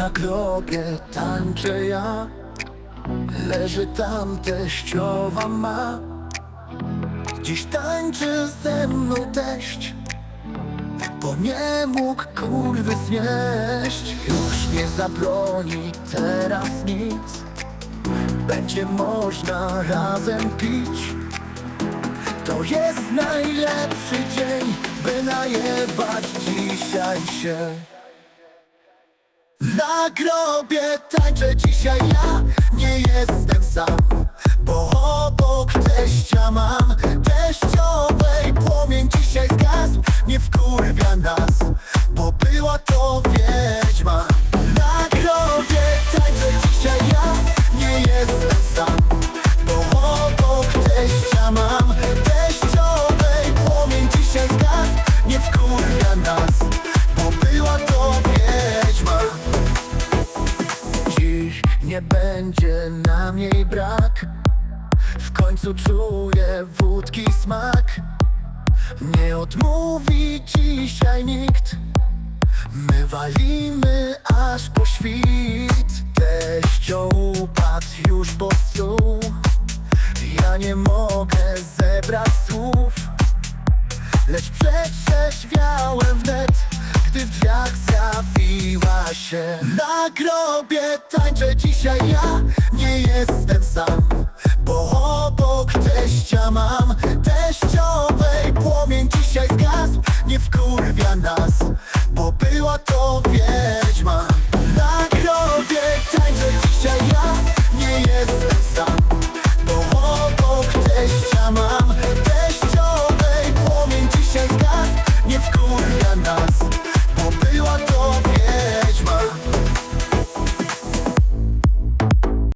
Na grobie tańczę ja. Leży tam teściowa ma. Dziś tańczy ze mną teść. Bo nie mógł kurwy znieść. Już nie zabroni teraz nic. Będzie można razem pić. To jest najlepszy dzień By najebać dzisiaj się na grobie tańczę dzisiaj ja Nie jestem sam nie będzie nam jej brak. W końcu czuję wódki smak. Nie odmówi dzisiaj nikt. My walimy aż po świt. Teścio upadł już pod stół Ja nie mogę zebrać słów Lecz przetrzeźwiałem wnet Gdy w drzwiach zjawiła się. Na grobie tańczę dzisiaj ja. Nie jestem sam Bo obok teścia mam. Teściowej płomień dzisiaj zgasł. Nie wkurwia nas